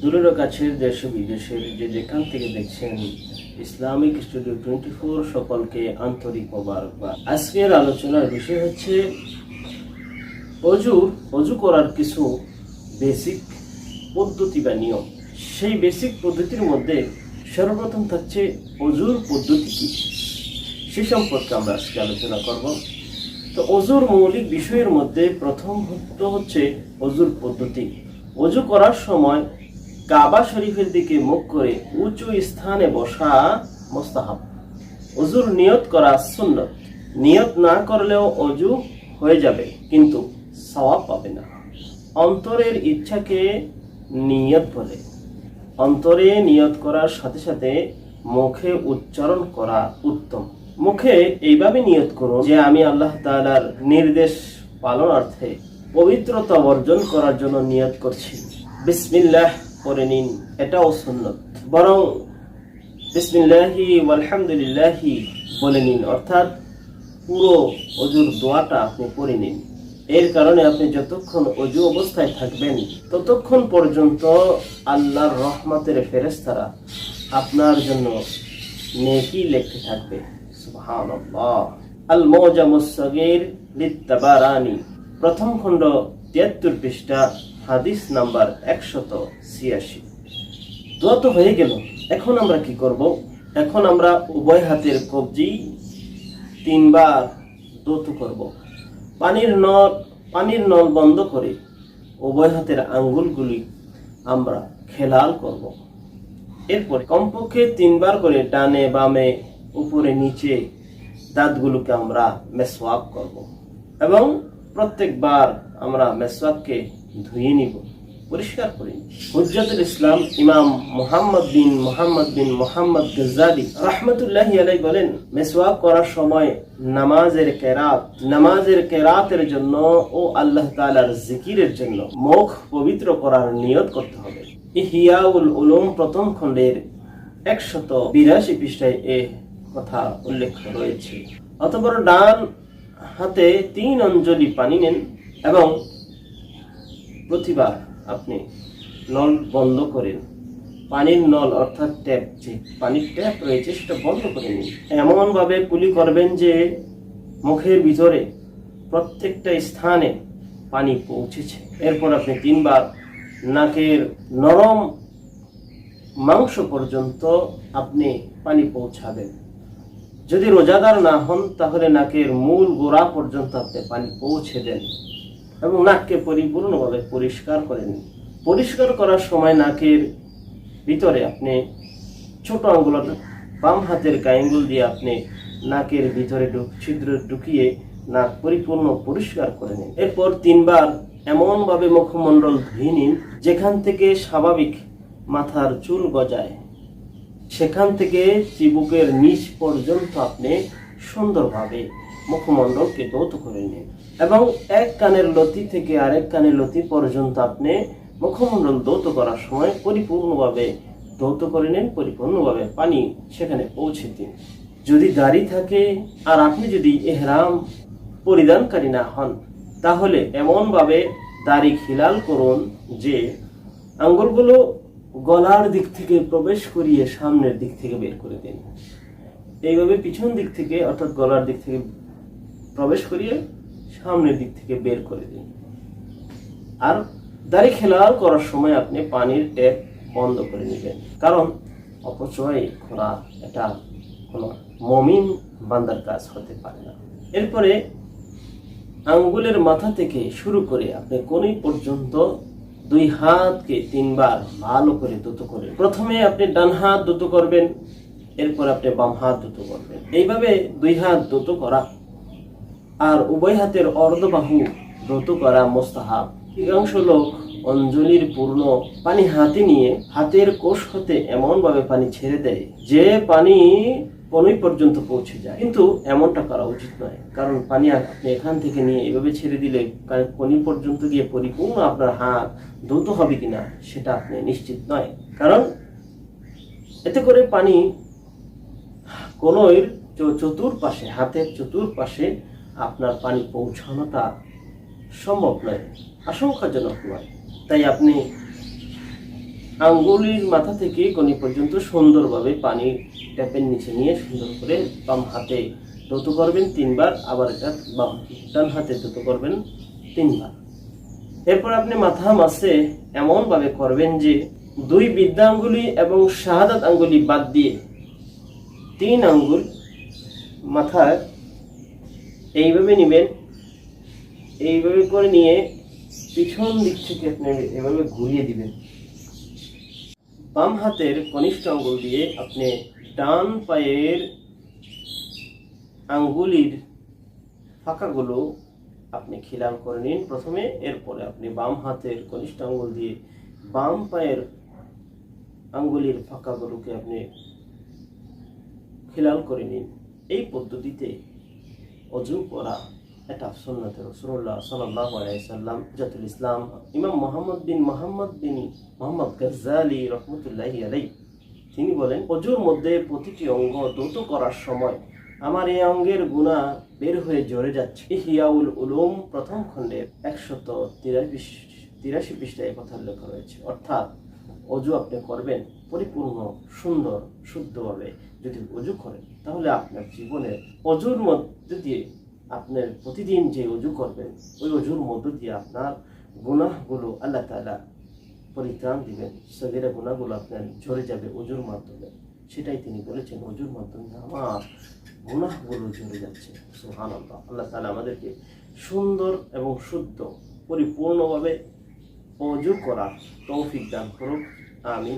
দূরের কাছের দেশ বিদেশের যে যেখান থেকে দেখছেন ইসলামিক স্টুডিও টোয়েন্টি ফোর সকলকে আন্তরিক মোবারকবাদ। আজকের আলোচনার বিষয় হচ্ছে অজু অজু করার কিছু বেসিক পদ্ধতি বা নিয়ম। সেই বেসিক পদ্ধতির মধ্যে সর্বপ্রথম থাকছে অজুর পদ্ধতি কি? সে সম্পর্কে আমরা আজকে আলোচনা করব। তো অজুর মৌলিক বিষয়ের মধ্যে প্রথম হচ্ছে অজুর পদ্ধতি। অজু করার সময় কাবা শরীফের দিকে মুখ করে উঁচু স্থানে বসা মোস্তাহাব। অজুর নিয়ত করা সুন্নত। নিয়ত না করলেও অজু হয়ে যাবে, কিন্তু সওয়াব পাবে না। অন্তরের ইচ্ছাকে নিয়ত বলে। অন্তরে নিয়ত করার সাথে সাথে মুখে উচ্চারণ করা উত্তম। মুখে এইভাবে নিয়ত করুন যে আমি আল্লাহ তাআলার নির্দেশ পালনার্থে পবিত্রতা অর্জন করার জন্য নিয়ত করছি। বিসমিল্লাহ করে নিন, এটাও সুন্নত। বরং বিসমিল্লাহি আলহামদুলিল্লাহি বলে নিন, অর্থাৎ পুরো অজুর দোয়াটা আপনি পড়ে নিন। এর কারণে আপনি যতক্ষণ অজু অবস্থায় থাকবেন, ততক্ষণ পর্যন্ত আল্লাহর রহমতের ফেরেস্তারা আপনার জন্য নেকি লেখতে থাকবে। আল প্রথম খণ্ড তিয়াত্তর পৃষ্ঠা, হাদিস নাম্বার একশত ছিয়াশি। দোয়া তো হয়ে গেল, এখন আমরা কি করব? এখন আমরা উভয় হাতের কবজি তিনবার দোত করব। পানির নল পানির নল বন্ধ করে উভয় হাতের আঙ্গুলগুলি আমরা খেলাল করব। এরপর কমপক্ষে তিনবার করে ডানে বামে উপরে নিচে দাঁতগুলোকে আমরা মেসওয়াক করব এবং প্রত্যেকবার আমরা মেসওয়াককে ধুয়ে নিব। পরিষ্কার করে। নিব হুজ্জাতুল ইসলাম ইমাম মুহাম্মদ বিন মুহাম্মদ বিন মুহাম্মদ গজ্জালি রাহমাতুল্লাহি আলাইহি বলেন, মেসওয়াক করার সময় নামাজের কেরাত, নামাজের কেরাতের জন্য ও আল্লাহ তাআলার জিকিরের জন্য মুখ পবিত্র করার নিয়ত করতে হবে। ইহিয়াউল উলুম প্রথম খণ্ডের একশত বিরাশি পৃষ্ঠায় এ কথা উল্লেখ রয়েছে। অতপর ডান হাতে তিন অঞ্জলি পানি নেন এবং প্রতিবার আপনি নল বন্ধ করেন পানির নল অর্থাৎ ট্যাপ, যে পানির ট্যাপ রয়েছে সেটা বন্ধ করে নিন। এমনভাবে কুলি করবেন যে মুখের ভিতরে প্রত্যেকটা স্থানে পানি পৌঁছেছে। এরপর আপনি তিনবার নাকের নরম মাংস পর্যন্ত আপনি পানি পৌঁছাবেন। যদি রোজাদার না হন, তাহলে নাকের মূল গোড়া পর্যন্ত আপনি পানি পৌঁছে দেন। এবং নাককে পরিপূর্ণভাবে পরিষ্কার করে নিন পরিষ্কার করার সময় নাকের ভিতরে আপনি ছোট আঙ্গুল বাম হাতের কাইঙ্গুল দিয়ে আপনি নাকের ভিতরে ছিদ্র ঢুকিয়ে নাক পরিপূর্ণ পরিষ্কার করে নিন। এরপর তিনবার এমনভাবে মুখমণ্ডল ধুয়ে নিন, যেখান থেকে স্বাভাবিক মাথার চুল গজায়। সেখান থেকে চিবুকের নিচ পর্যন্ত আপনি সুন্দরভাবে মুখমণ্ডলকে দৌত করে নিন এবং এক কানের লতি থেকে আরেক কানের লতি পর্যন্ত আপনি মুখমণ্ডল দৌত করার সময় পরিপূর্ণভাবে দৌত করে নিন, পরিপূর্ণভাবে পানি সেখানে পৌঁছে দিন। যদি দাড়ি থাকে আর আপনি যদি এহরাম পরিধানকারী না হন, তাহলে এমনভাবে দাড়ি খিলাল করুন যে আঙ্গুলগুলো গলার দিক থেকে প্রবেশ করিয়ে সামনের দিক থেকে বের করে দিন। এইভাবে পিছন দিক থেকে অর্থাৎ গলার দিক থেকে প্রবেশ করিয়ে সামনের দিক থেকে বের করে দিন। আর দাড়ি খেলাল করার সময় আপনি পানির ট্যাপ বন্ধ করে নেবেন। কারণ অপচয় করা এটা কোনো মমিন বান্দার কাজ হতে পারে না। এরপরে আঙ্গুলের মাথা থেকে শুরু করে আপনি কোনি পর্যন্ত দুই হাতকে তিনবার ভালো করে দুটো করে প্রথমে আপনি ডান হাত দুটো করবেন, এরপর আপনি বাম হাত দুটো করবেন। এইভাবে দুই হাত দুটো করা আর উভয় হাতের অর্ধবাহু দ্রুত করা মোস্তাহাব। অধিকাংশ লোক অঞ্জলির পূর্ণ পানি হাতে নিয়ে হাতের কোষ হতে এমন ভাবে পানি ছেড়ে দেয় যে পানি কোনই পর্যন্ত পৌঁছে যায়। কিন্তু এমনটা করা উচিত নয়, কারণ পানি আপনি এখান থেকে নিয়ে এভাবে ছেড়ে দিলে কা- কোনি পর্যন্ত গিয়ে পরিপূর্ণ আপনার হাত দ্রুত হবে কিনা সেটা আপনি নিশ্চিত নয়। কারণ এতে করে পানি কোনোর চতুর্পাশে, হাতের চতুর্পাশে আপনার পানি পৌঁছানোটা সম্ভব নয়। আশঙ্কাজনক নয়। তাই আপনি আঙ্গুলির মাথা থেকে কনি পর্যন্ত সুন্দরভাবে পানি ট্যাপের নিচে নিয়ে সুন্দর করে বাম হাতে দ্রুত করবেন তিনবার, আবার এটা বাম, ডান হাতে দ্রুত করবেন তিনবার। এরপর আপনি মাথা মাসে এমনভাবে করবেন যে দুই বৃদ্ধাঙ্গুলি এবং শাহাদাত আঙ্গুলি বাদ দিয়ে তিন আঙ্গুল মাথায় এইভাবে নেবেন, এইভাবে করে নিয়ে পিছন দিক থেকে আপনি এভাবে ঘুরিয়ে দিবেন। বাম হাতের কনিষ্ঠ আঙ্গুল দিয়ে আপনি ডান পায়ের আঙ্গুলির ফাঁকাগুলো আপনি খিলাল করে নিন। প্রথমে এরপরে আপনি বাম হাতের কনিষ্ঠ আঙ্গুল দিয়ে বাম পায়ের আঙ্গুলির ফাঁকাগুলোকে আপনি খিলাল করে নিন। এই পদ্ধতিতে অজু করা, এটা সুন্নতে রসুল্লাহ সাল্লাহ আলাইসাল্লাম জাতুল ইসলাম, ইমাম মোহাম্মদ বিন মোহাম্মদ বিন মোহাম্মদ গজ্জালি রহমতুল্লাহ আলাই তিনি বলেন, অজুর মধ্যে প্রতিটি অঙ্গ দ্রুত করার সময় আমার এই অঙ্গের গুণা বের হয়ে জড়ে যাচ্ছে। ইহিয়াউল উলুম, প্রথম খণ্ডের একশত তিরাশি তিরাশি পৃষ্ঠায় কথা উল্লেখ রয়েছে। অর্থাৎ অজু আপনি করবেন পরিপূর্ণ, সুন্দর, শুদ্ধভাবে যদি অজু করেন, তাহলে আপনার জীবনে অজুর মধ্যে দিয়ে আপনার প্রতিদিন যে অজু করবেন, ওই অজুর মধ্য দিয়ে আপনার গুনাহগুলো আল্লাহ তাআলা পরিত্রাণ দিবেন। সগিরা গুণাগুলো আপনার ঝরে যাবে অজুর মাধ্যমে। সেটাই তিনি বলেছেন, অজুর মাধ্যমে আমার গুনাহগুলো ঝরে যাচ্ছে। সুহান আল্লাহ আল্লাহ তালা আমাদেরকে সুন্দর এবং শুদ্ধ, পরিপূর্ণভাবে অজু করার তৌফিক দান করুন। আমি